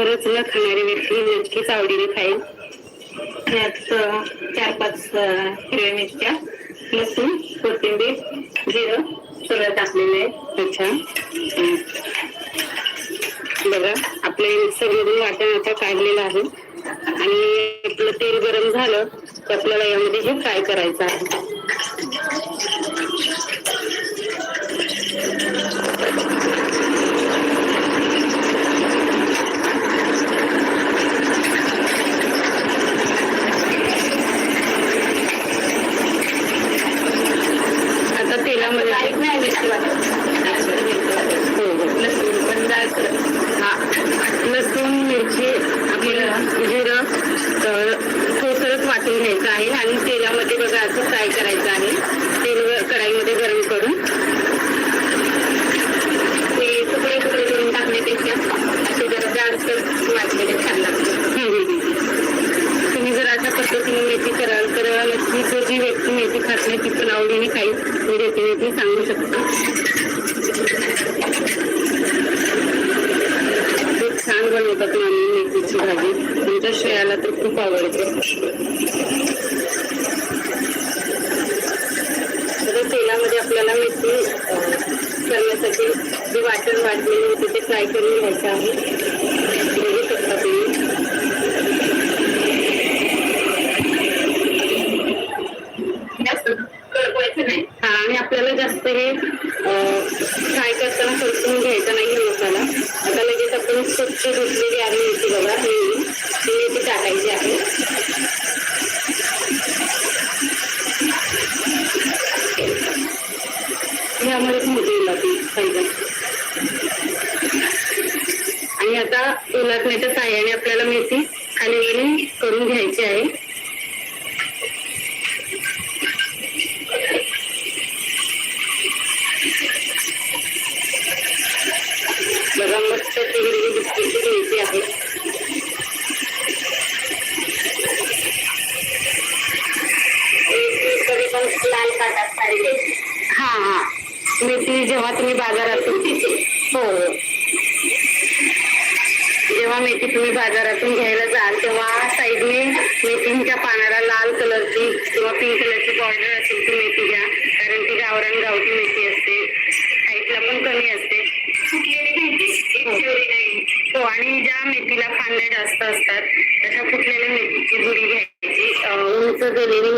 खरोखरच न खाणारी व्यक्ती नक्कीच आवडीने खाईल यात चार पाच हिरव्या मिरच्या लसूण कोथिंबीर जिरं सगळं टाकलेलं आहे. अच्छा. बघा आपले मिक्सरमधून वाटण आता काढलेलं आहे. आणि आपलं तेल गरम झालं की आपल्याला यामध्ये हे फ्राय करायचं आहे आता तेलामध्ये हो हो लसूण पण जायचं हा लसूण मिरची आपल्याला जिरं अ, थोडंसंच वाटून घ्यायचं आहे आणि तेलामध्ये बघा असं फ्राय करायचं आहे तेल ग- कढाईमध्ये गरम करून ते तुकडे तुकडे करून टाकण्यापेक्षा असे जरा जास्त वाटलेले छान लागते तुम्ही जर अशा पद्धतीने मेथी कराल तर नक्की जो जी व्यक्ती मेथी खात नाही ती पण आवडीने खाईल मी रेसिपी सांगू शकते खूप छान बनवतात मामी मेथीची भाजी तुमच्या श्रेयाला तर खूप आवडते तर तेलामध्ये आपल्याला मेथी अं, करण्यासाठी जे वाटण वाटलेली होती ते फ्राय करून घ्यायचं आहे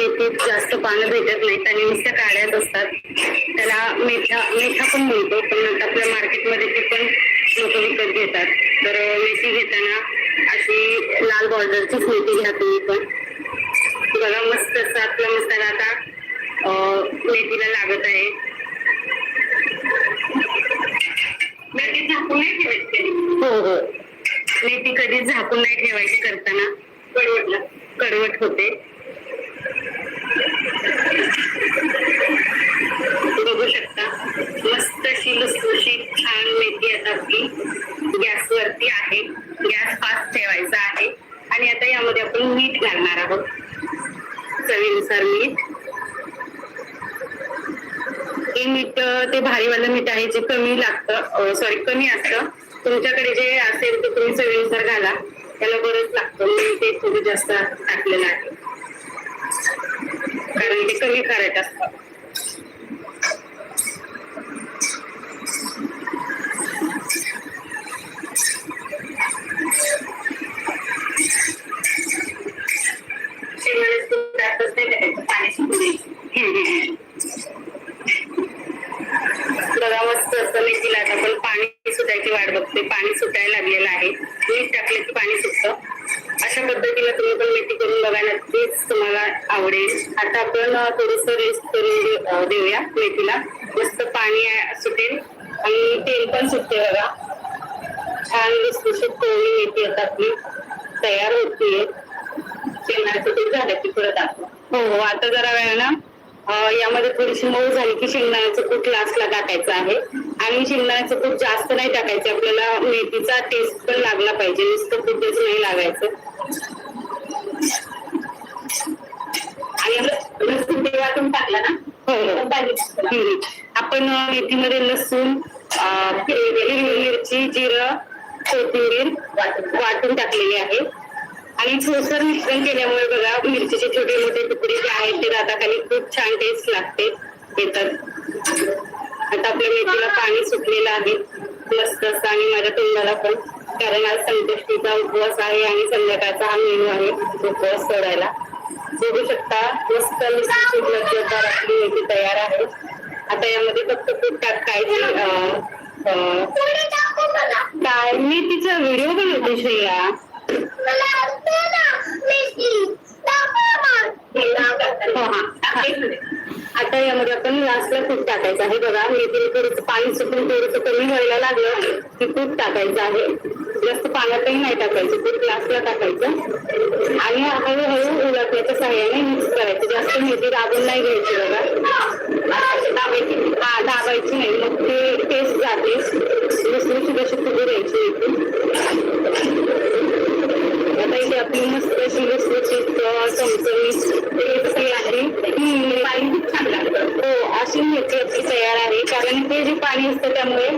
गेलेली मेथी जास्त पानं भेटत नाहीत आणि नुसत्या काड्याच असतात त्याला मेथा मेथा पण म्हणतो पण आता आपल्या मार्केटमध्ये ते पण लोक विकत घेतात. तर मेथी घेताना अशी लाल बॉर्डरचीच मेथी घ्या तुम्ही पण. बघा मस्त असं आपला मसाला आता मेथीला लागत आहे. मेथी झाकून नाही ठेवायची हो हो. मेथी कधीच झाकून नाही ठेवायची करताना. कडवटला कडवट होते. बघू शकता. मस्त अशी लुसलुशीत छान मेथी आता आपली. गॅसवरती आहे. गॅस फास्ट ठेवायचा आहे. आणि आता यामध्ये आपण मीठ घालणार आहोत. चवीनुसार मीठ. हे मीठ ते भारीवालं मीठ आहे जे कमी लागतं. सॉरी कमी असतं. तुमच्याकडे जे असेल ते तुम्ही चवीनुसार घाला. त्याला बरंच लागतं. मी ते थोडं जास्त टाकलेलं आहे. कारण ते कमी खारट असतं. नाही पाणी बघा मस्त असं मेथीला आता पण पाणी सुटायची वाट बघते पाणी सुटायला लागलेलं आहे. मीठ टाकलं आवडेल. आता आपण थोडस रेस्ट करून देऊया मेथीला. मस्त पाणी सुटेल. आणि तेल पण सुटते बघा. छान लुसलुशीत कोवळी मेथी आता आपली. तयार होतीये. शेंगदाण्याचं तेल झालं की परत आपण. हो. हो आता जरा वेळानं यामध्ये थोडीशी मऊ झाली की शेंगदाण्याचं कूट लास्टला टाकायचं आहे. आणि शेंगदाण्याचं कूट जास्त नाही टाकायचं. आपल्याला मेथीचा टेस्ट पण लागला पाहिजे. नुसतं कुठेच नाही लागायचं आणि ल- लसूण तेव्हातून टाकला ना हो हो हम्म. आपण मेथीमध्ये लसूण हिरवी मिरची जिरं कोथिंबीर वाटून टाकलेली आहे. आणि ठोसर मिश्रण केल्यामुळे बघा मिरचीचे छोटे मोठे तुकडे जे आहेत ते दाताखाली खूप छान टेस्ट लागते. येतात आता आपल्या मेथीला पाणी सुटलेलं आहे. मस्त असं आणि माझ्या तोंडाला पण. कारण आज संकष्टीचा उपवास आहे आणि संध्याकाळचा हा मेनू आहे उपवास सोडायला. बघू शकता. मस्त लसूण लज्जतदार आपली मेथी तयार आहे. आता यामध्ये फक्त तूप टाकायची काय? मेथीचा व्हिडिओ बनवते श्रेया. हो. आता यामध्ये आपण लास्टला तूप टाकायचं आहे. बघा मेथीने थोडंसं पाणी सुटून थोडंसं कमी व्हायला लागलं की तूप टाकायचं आहे. जास्त पाण्यातही नाही टाकायचं ते ग्लासला टाकायचं. आणि हळूहळू उलटण्याच्या सहाय्याने मिक्स करायचं. जास्त मेथी दाबून नाही घ्यायची बघा. दाबायची हा दाबायची नाही. मग ते टेस्ट जाते. दुसरी सुद्धा फुगू द्यायची आता इथे आपली मस्त अशी लसलसीत चमचमी आहे. पाणी खूप छान लागतं. हो अशी मेथी आपली तयार आहे. कारण ते जे पाणी असतं त्यामुळे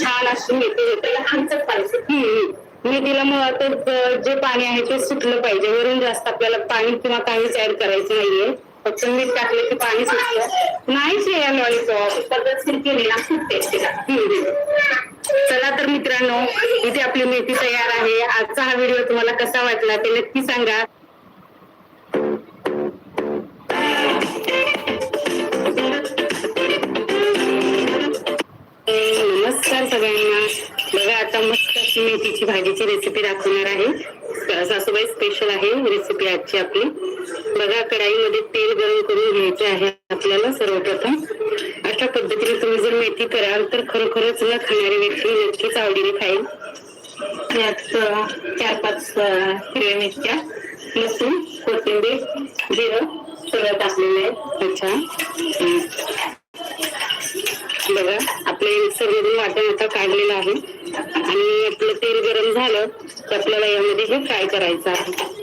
छान अशी मेथी होते लहानच पाहिजे हम्म. मेथीला मुळातच जे पाणी आहे ते सुटलं पाहिजे. वरून जास्त आपल्याला पाणी किंवा काहीच ऍड करायचं नाहीये. फक्त मीठ टाकलं की पाणी सुटलं नाही श्रेया लॉलीपॉप पद्धतशीर केली ना सुटते चला. तर मित्रांनो इथे आपली मेथी तयार आहे. आजचा हा व्हिडिओ तुम्हाला कसा वाटला ते नक्की सांगा. सगळ्यांना. बघा आता मस्त मेथीची भाजीची रेसिपी दाखवणार आहे. सासूबाई स्पेशल आहे रेसिपी आजची आपली. बघा कढाईमध्ये तेल गरम करून घ्यायचे आहे आपल्याला सर्वप्रथम. अशा पद्धतीने तुम्ही जर मेथी कराल तर खरोखरच न खाणारी व्यक्ती नक्कीच आवडीने खाईल. यात चार पाच हिरव्या मिरच्या लसूण कोथिंबीर जिरं सगळं टाकलेलं आहे. अच्छा. बघा. आपले सर्वजण वाटण आता काढलेलं आहे. आणि आपलं तेल गरम झालं तर आपल्याला यामध्ये हे फ्राय करायचं आहे.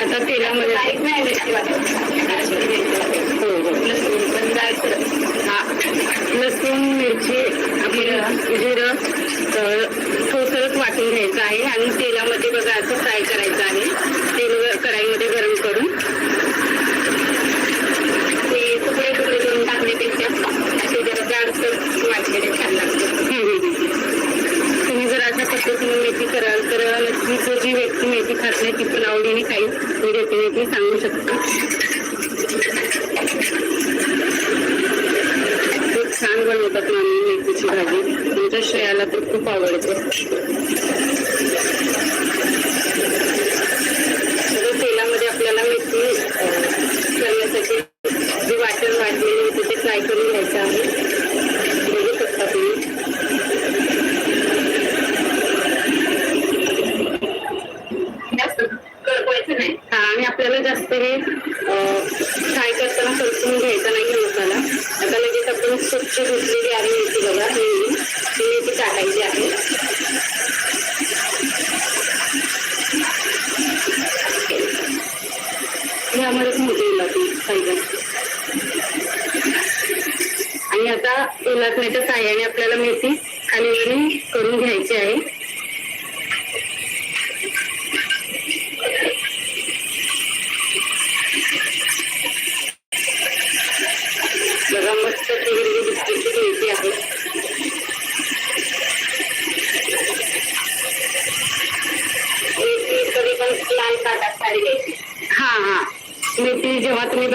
आता तेलामध्ये हो हो. लसूण पण जायचं हा. लसूण मिरची जिरं जिरं थोसरच वाटून घ्यायचं आहे. आणि तेलामध्ये बघा असं फ्राय करायचं आहे. तेल कढाईमध्ये गरम करून. ते तुकडे तुकडे करून टाकण्यापेक्षा असे जरा जाडसर वाटलेले छान लागते तुम्ही जर अशा पद्धतीने मेथी कराल तर नक्कीच जी व्यक्ती मेथी खात नाही ती पण आवडीने खाईल. मी रेसिपी सांगू शकतो.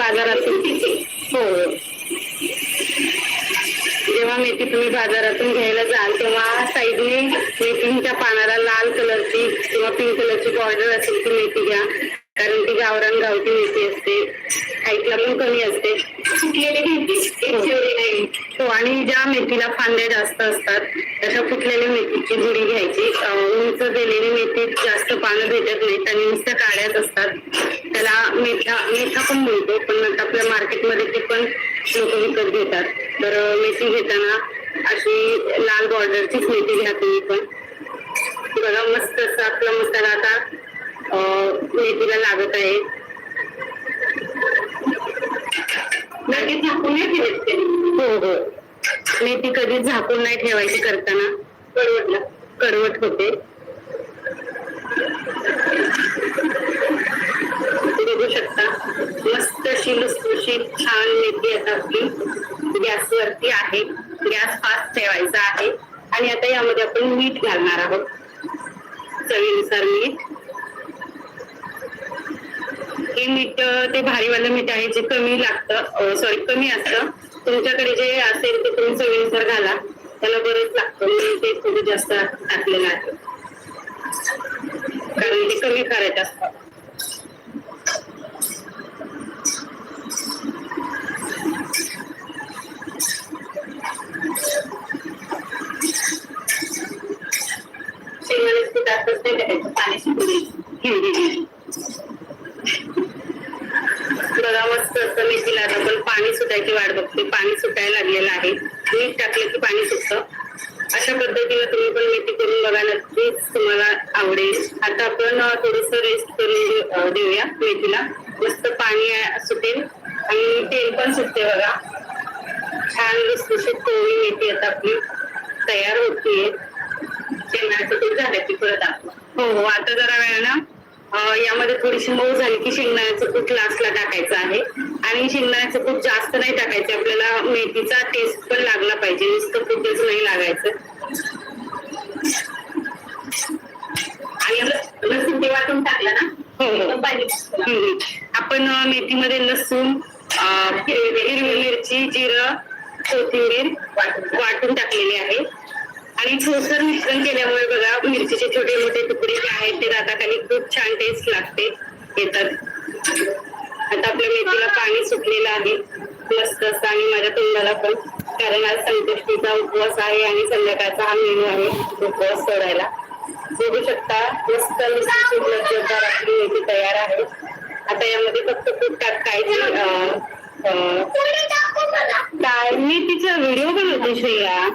बाजारातून. हो. हो. जेव्हा मेथी तुम्ही बाजारातून घ्यायला जाल तेव्हा साईडने मेथीच्या पानाला लाल कलरची किंवा पिंक कलरची बॉर्डर असेल ती मेथी घ्या. कारण ती गावरान गावठी मेथी असते. हाईटला पण कमी असते. नाही हो. आणि ज्या मेथीला फांद्या जास्त असतात तशा फुटलेल्या मेथीची जुडी घ्यायची. उंच गेलेली मेथी जास्त पानं भेटत नाहीत आणि नुसत्या काड्याच असतात. मेथा मेथा पण मिळतो पण आपल्या मार्केटमध्ये ते पण लोक विकत घेतात. तर मेथी घेताना अशी लाल बॉर्डरचीच मेथी घ्या तुम्ही पण. बघा मस्त असं आपला मसाला आता मेथीला लागत आहे. लगेच झाकून नाही ठेवायची हो हो. मेथी कधीच झाकून नाही ठेवायची करताना. कडवटला. कडवट होते. करू शकता. मस्त अशी लुसलुशीत छान मेथी आता आपली. गॅसवरती आहे. गॅस फास्ट ठेवायचा आहे. आणि आता यामध्ये आपण मीठ घालणार आहोत. चवीनुसार मीठ. हे मीठ ते भारीवालं मीठ आहे जे कमी लागतं. सॉरी कमी असतं. तुमच्याकडे जे असेल ते तुम्ही चवीनुसार घाला. त्याला बरंच लागतं. मी ते थोडं जास्त टाकलेलं आहे. कारण ते कमी करायचं असतं. शेंगदाण्याचं पीठ असतंच ते पाणी सुटून बघा मस्त असं मेथीला आता पण पाणी सुटायची वाट बघते पाणी सुटायला लागलेलं आहे मीठ टाकलं की पाणी सुटतं अशा पद्धतीने तुम्ही पण मेथी करून बघा नक्कीच तुम्हाला आवडेल आता आपण थोडस रेस्ट करून देऊया मेथीला मस्त पाणी सुटेल आणि तेल पण सुटते बघा छान लुसलुशीत कोळी मेथी आता आपली तयार होतीये शेंगदाण्याचं पीठ झालं की परत आपण हो. हो आता जरा वेळानं यामध्ये थोडीशी मऊ झाली की शेंगदाण्याचं कूट लास्टला टाकायचं आहे. आणि शेंगदाण्याचं कूट जास्त नाही टाकायचं आपल्याला मेथीचा टेस्ट पण लागला पाहिजे. नुसतं कुठेच नाही लागायचं. आणि लस- लसूण ते वाटून टाकलं ना हो हो. हम्म. आपण मेथीमध्ये लसूण हिरवी मिरची जिरं कोथिंबीर वाटून टाकलेली आहे. आणि ठोसर मिश्रण केल्यामुळे बघा मिरचीचे छोटे मोठे तुकडे जे आहेत ते दाताखाली खूप छान टेस्ट लागते. येतात. आता आपल्या मेथीला पाणी सुटलेलं आहे. मस्त असं आणि माझ्या तोंडाला पण. कारण आज संकष्टीचा उपवास आहे आणि संध्याकाळचा हा मेनू आहे उपवास सोडायला. बघू शकता मस्त लसणीची लज्जतदार आपली मेथी तयार आहे. आता यामध्ये फक्त तूप टाकायची काय? मेथीचा व्हिडिओ बनवते श्रेया.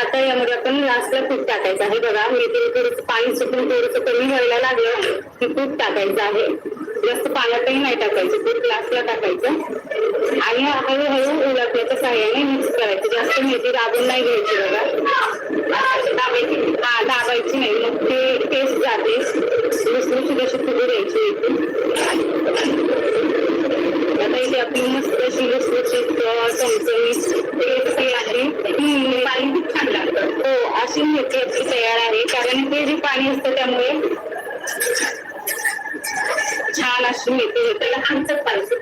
आता यामध्ये आपण लास्टला तूप टाकायचं आहे. बघा मेथी थोडस पाणी सुकून थोडस कमी व्हायला लागलं की तूप टाकायचं आहे. जास्त पाण्यातही नाही टाकायचं तूप लास्टला टाकायचं. आणि हळूहळू उलटण्याच्या सहाय्याने मिक्स करायचं. जास्त मेथी दाबून नाही घ्यायची बघा. दाबायची हा दाबायची नाही. मग ते टेस्ट जाते. दुसरी सुद्धा फुगू द्यायची. मस्त अशी लुसलुशीत आहे पाणी खूप छान लागतं हो अशी मेथी आपली तयार आहे. कारण ते जे पाणी असतं त्यामुळे छान अशी मेथी त्याला लहानच पाहिजे.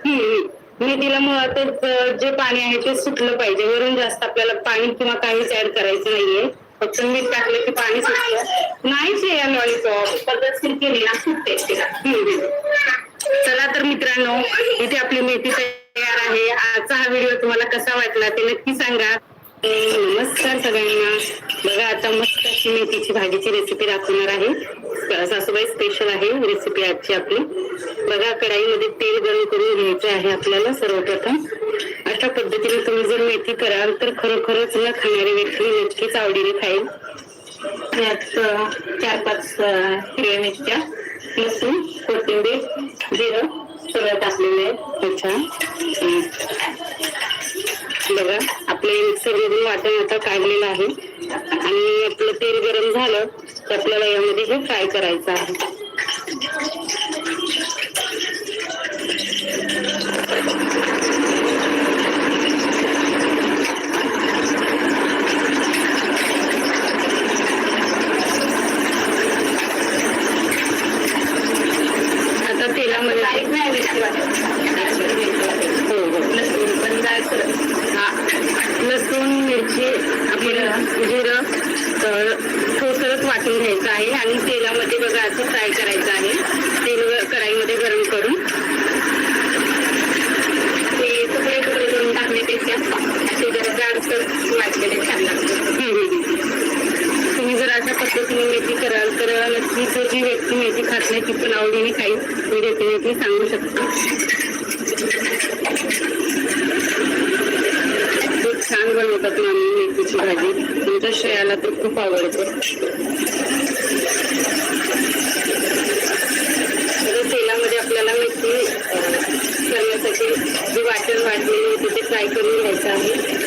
मेथीला मुळातच जे पाणी आहे ते सुटलं पाहिजे. वरून जास्त आपल्याला पाणी किंवा काहीच ऍड करायचं नाहीये. फक्त मीठ टाकलं की पाणी सुटलं नाहीच आहे या लॉलीपॉप पद्धतशीर केली ना सुटते तिला. चला तर मित्रांनो इथे आपली मेथी तयार हा व्हिडिओ तुम्हाला कसा वाटला ते नक्की सांगा. नमस्कार सगळ्यांना. बघा आता मस्त अशी मेथीची भाजीची रेसिपी दाखवणार आहे. सासूबाई स्पेशल आहे रेसिपी आजची आपली. बघा कढाईमध्ये तेल गरम करून घ्यायचं आहे आपल्याला सर्वप्रथम. अशा पद्धतीने तुम्ही जर मेथी कराल तर खरोखरच न खाणारी व्यक्ती नक्कीच आवडीने खाईल. यात चार पाच हिरव्या मिरच्या लसूण कोथिंबीर जिरं सगळं टाकलेलं आहे अच्छा बघा आपले मिक्सर वाटण आता काढलेलं आहे. आणि आपलं तेल गरम झालं तर आपल्याला यामध्ये हे फ्राय करायचं आहे. तिथे जी व्यक्ती माहिती खातल्याची पण आवडीने काही मी डेफिनेटली सांगू शकते. खूप छान बनवतात मामी मेथीची भाजी. तुमच्या श्रेयाला तर खूप आवडतो. तेलामध्ये आपल्याला मेथी करण्यासाठी जी वाटण वाटलेली होती ते फ्राय करून घ्यायचं आहे.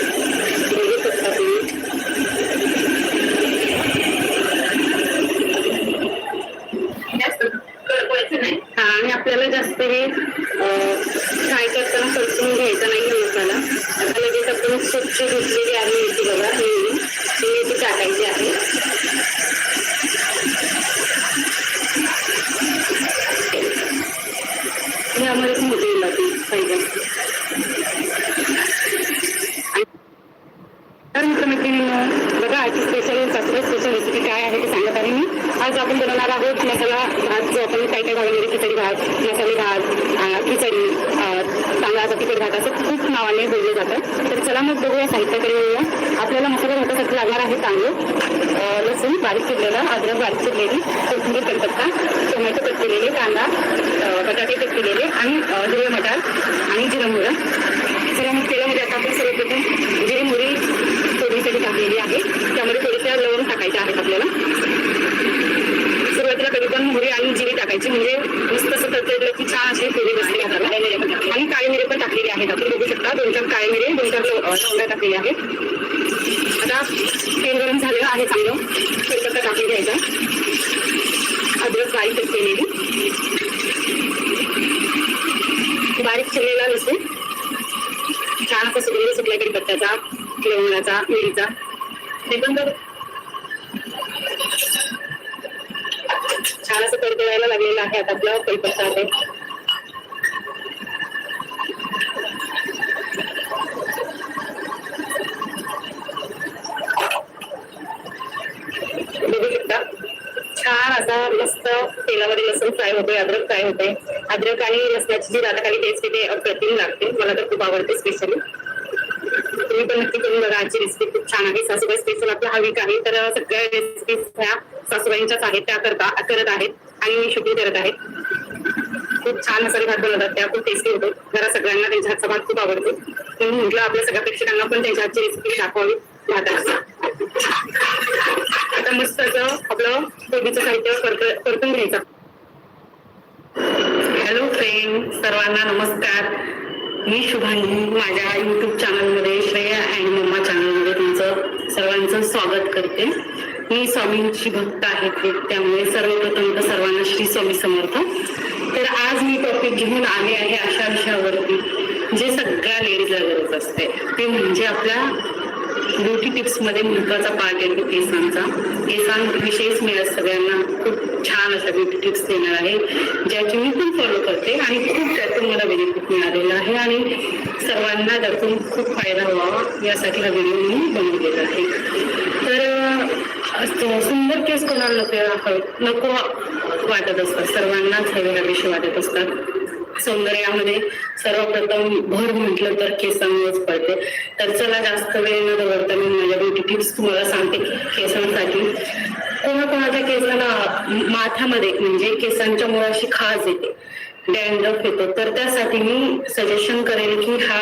बारीक चिरलेला अद्रक बारीक चिरलेली कोथिंबीर कढीपत्ता टोमॅटो कट केलेले कांदा बटाटे कट केलेले आणि हिरवे मटार आणि जिरं मोहरं. जिरं तेलामध्ये आता आपण सर्वप्रथम जिरी मुरी फोडणीसाठी टाकलेली आहे. त्यामध्ये थोड्याशा लवंग टाकायच्या आहेत आपल्याला. सुरुवातीला कधी पण मुरी आणि जिरी टाकायची. म्हणजे नुसतं असं तळतळलं की छान अशी फोडी बसते हाताला आणि काळी मिरे पण टाकलेली आहेत. आपण बघू शकता दोन चार काळे मिरे दोन चार लव- लवंगा टाकलेली आहेत. आता तेल गरम झालेलं आहे चांगलं. तेलपत्ता टाकून घ्यायचा? अद्रक बारीक केलेली. बारीक चिरलेला लसूण. छान असं सुगंध सुटला कढीपत्त्याचा लवंगाचा मिरीचा. ते पण छान असं तडतडायला लागलेलं आहे आता आपला कढीपत्ता आहे बघू शकता छान असा मस्त तेलामध्ये लसूण फ्राय होतोय अद्रक फ्राय होते अद्रक आणि लसणाची जी राधाखाली टेस्ट येते अप्रतिम लागते. मला तर खूप आवडते स्पेशली तुम्ही पण नक्की करून बघा आजची रेसिपी खूप छान आहे. सासूबाई स्पेशल आपल्या हवी आहे तर सगळ्या रेसिपीज ह्या सासूबाईंच्याच आहेत. त्या करता करत आहेत. आणि मी शूटिंग करत आहे. खूप छान मसाले भात बनवतात. त्या खूप टेस्टी होतो जरा सगळ्यांना त्यांच्या हातचा भात खूप आवडतो. म्हणून म्हटलं आपल्या सगळ्या प्रेक्षकांना पण त्यांच्या हातची रेसिपी दाखवावी. भाताची. आता मस्त असं आपलं देवीचं साहित्य परतून घ्यायचं. हॅलो फ्रेंड सर्वांना नमस्कार. मी शुभांगी माझ्या युट्यूब चॅनलमध्ये श्रेया अँड मम्मा चॅनलमध्ये तुमचं सर्वांचं स्वागत करते. मी स्वामींची भक्त आहे ते त्यामुळे सर्वप्रथम तर सर्वांना श्री स्वामी समर्थ. तर आज मी टॉपिक घेऊन आले आहे अशा विषयावरती जे सगळ्या लेडीजला गरज असते. ते म्हणजे आपल्या ब्युटी टिप्समध्ये महत्त्वाचा पार्ट येतो केसांचा. केसां मी आज सगळ्यांना खूप छान असा ब्युटी टिप्स देणार आहे ज्याची मी पण फॉलो करते आणि खूप त्यातून मला बेनिफिट मिळालेला आहे आणि सर्वांना त्यातून खूप फायदा व्हावा यासाठी हा व्हिडिओ मी बनवलेला आहे. तर सुंदर केस कोणाला नको नको वाटत असतात सर्वांनाच हवे हवेशी वाटत असतात. सौंदर्यामध्ये सर्वप्रथम भर म्हटलं तर केसांवरच पडते. तर चला जास्त वेळ न दवडता मी माझ्या ब्युटी टिप्स तुम्हाला सांगते केसांसाठी. कोणाकोणाच्या केसाला माथ्यामध्ये म्हणजे केसांच्या मुळाशी खाज येते. डॅन्ड्रफ येतो. तर त्यासाठी मी सजेशन करेन की हा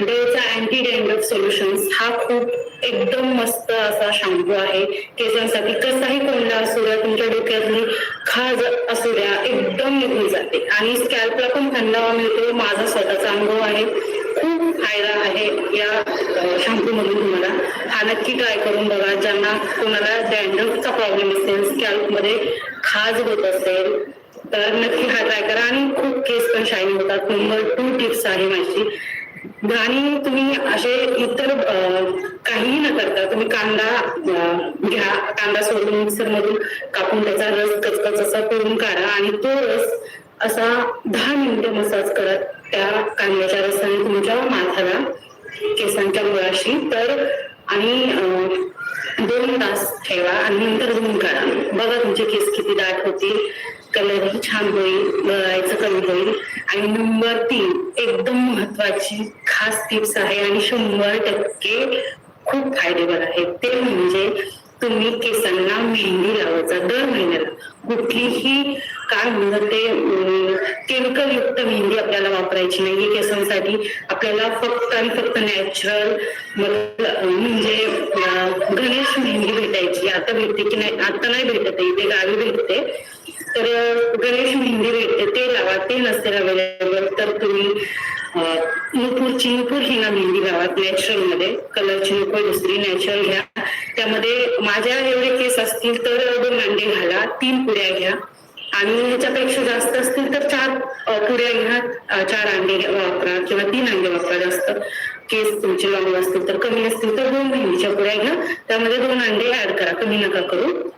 डेचा अँटी डॅन्ड्रफ सोल्युशन्स हा खूप एकदम मस्त असा शॅम्पू आहे. केसांसाठी कसाही कोंडा असू द्या तुमच्या डोक्यातली खाज असू द्या एकदम निघून जाते. आणि स्कॅल्पला पण थंडावा मिळतो. माझा स्वतःचा अनुभव आहे. खूप फायदा आहे या शॅम्पू मधून तुम्हाला. हा नक्की ट्राय करून बघा. ज्यांना कोणाला डॅन्ड्रफचा प्रॉब्लेम असेल स्कॅल्पमध्ये खाज होत असेल तर नक्की हा ट्राय करा. आणि खूप केस पण शाईन होतात. नंबर टू टिप्स आहे माझी. आणि तुम्ही असे इतर काहीही न करता तुम्ही कांदा घ्या. कांदा सोडून मिक्सर मधून कापून त्याचा रस कचकच असा करून काढा. आणि तो रस असा दहा मिनिटे मसाज करत त्या कांद्याच्या रसाने तुमच्या माथ्याला केसांच्या मुळाशी. तर आणि दोन तास ठेवा आणि नंतर धुवून काढा. बघा तुमचे केस किती दाट होतील. कलर छान होईल गळायचं कमी होईल. आणि नंबर तीन एकदम महत्वाची खास टिप्स आहे आणि शंभर टक्के खूप फायदेवर आहे. ते म्हणजे तुम्ही केसांना मेहंदी लावायचा दर महिन्याला. कुठलीही काय म्हणतात ते केमिकल युक्त मेहंदी आपल्याला वापरायची नाही केसांसाठी. आपल्याला फक्त आणि फक्त नॅचरल म्हणजे गणेश मेहंदी भेटायची. आता भेटते की नाही? आता नाही भेटत इथे गावी भेटते. तर गणेश मेहंदी भेटते ते लावा ते नसेल अवेलेबल तर तुम्ही अं, नुपूरची नुपूर हिना मेहंदी लावा नॅचरलमध्ये कलरची नुपूर दुसरी नॅचरल घ्या. त्यामध्ये माझ्या एवढे केस असतील तर दोन अंडे घाला तीन पुड्या घ्या. आणि ह्याच्यापेक्षा जास्त असतील तर चार पुऱ्या घ्या. चार अंडे वापरा किंवा तीन अंडे वापरा जास्त. केस तुमचे लॉंग असतील तर कमी असतील तर दोन मेहंदीच्या पुऱ्या घ्या. त्यामध्ये दोन अंडे ऍड करा. कमी नका करू.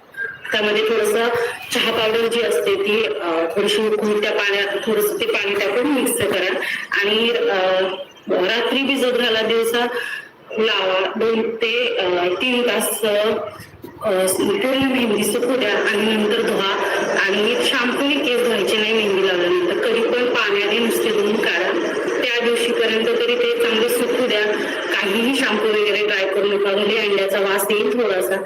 त्यामध्ये थोडस चहा पावडर जी असते ती थोडीशी त्या पाण्यात थोडस ते पाणी टाकून मिक्स करा. आणि रात्री भिजत घाला दिवसा लावा. दोन ते तीन तास पूर्ण मेहंदी सुकू द्या आणि नंतर धुवा. आणि शॅम्पूने केस धुवायचे नाही मेहंदी लावल्यानंतर. कधी पण पाण्याने नुसते धुवून काढा. त्या दिवशीपर्यंत तरी ते चांगले सुकू द्या. काहीही शॅम्पू वगैरे ट्राय करू नका. म्हणजे अंड्याचा वास येईल थोडासा.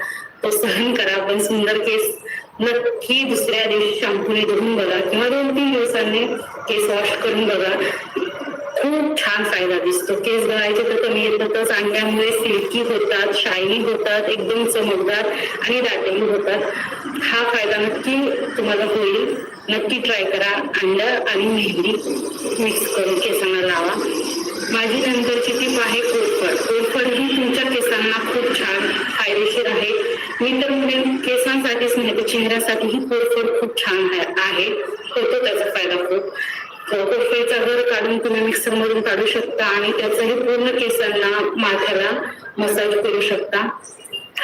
तो सहन करा. पण सुंदर केस नक्की दुसऱ्या दिवशी शॅम्पूने धुवून बघा. किंवा दोन तीन दिवसांनी केस वॉश करून बघा. खूप छान फायदा दिसतो. केस गळायचे तर कमी येतातच. अंड्यामुळे सिल्की होतात शायनी होतात एकदम चमकदार आणि दाटेही होतात. हा फायदा नक्की तुम्हाला होईल. नक्की ट्राय करा. अंड आणि मेहंदी मिक्स करून केसांना लावा. माझी नंतरची टीप आहे कोरफड. कोरफड ही तुमच्या केसांना खूप छान फायदेशीर आहे. मी तर म्हणेन केसांसाठीच नाही तर चेहऱ्यासाठीही कोरफड खूप छान आहे होतो त्याचा फायदा खूप. कोरफडचा घर काढून तुम्ही मिक्सर मधून काढू शकता आणि त्याचाही पूर्ण केसांना माथ्याला मसाज करू शकता.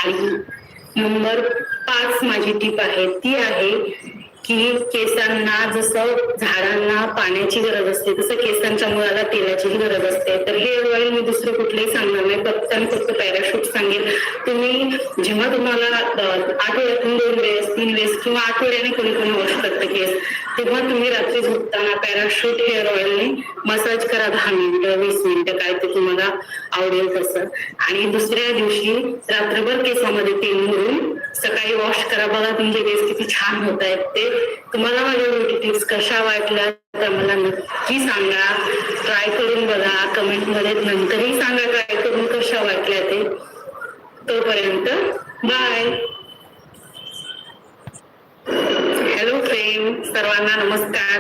आणि नंबर पाच माझी टीप आहे ती आहे की केसांना जसं झाडांना पाण्याची गरज असते तसं केसांच्या मुळाला तेलाचीही गरज असते. तर हे ऑइल मी दुसरं कुठलंही सांगणार नाही. फक्त आणि फक्त पॅराशूट सांगेल तुम्ही जेव्हा तुम्हाला आठवड्यातून दोन वेळेस तीन वेळेस किंवा आठवड्याने कोणी कोणी वॉश करतं केस तेव्हा तुम्ही रात्री झोपताना पॅराशूट हेअर ऑइलने मसाज करा दहा मिनिटं वीस मिनिटं काय ते तुम्हाला आवडेल तसं. आणि दुसऱ्या दिवशी रात्रभर केसामध्ये तेल मुरून सकाळी वॉश करा. बघा तुमचे केस किती छान होत आहेत ते. तुम्हाला माझ्या ब्युटी टिप्स कशा वाटल्या तर मला नक्की सांगा. ट्राय करून बघा. कमेंटमध्ये नंतरही सांगा ट्राय करून कशा वाटल्या ते. तोपर्यंत बाय हॅलो फ्रेंड सर्वांना नमस्कार.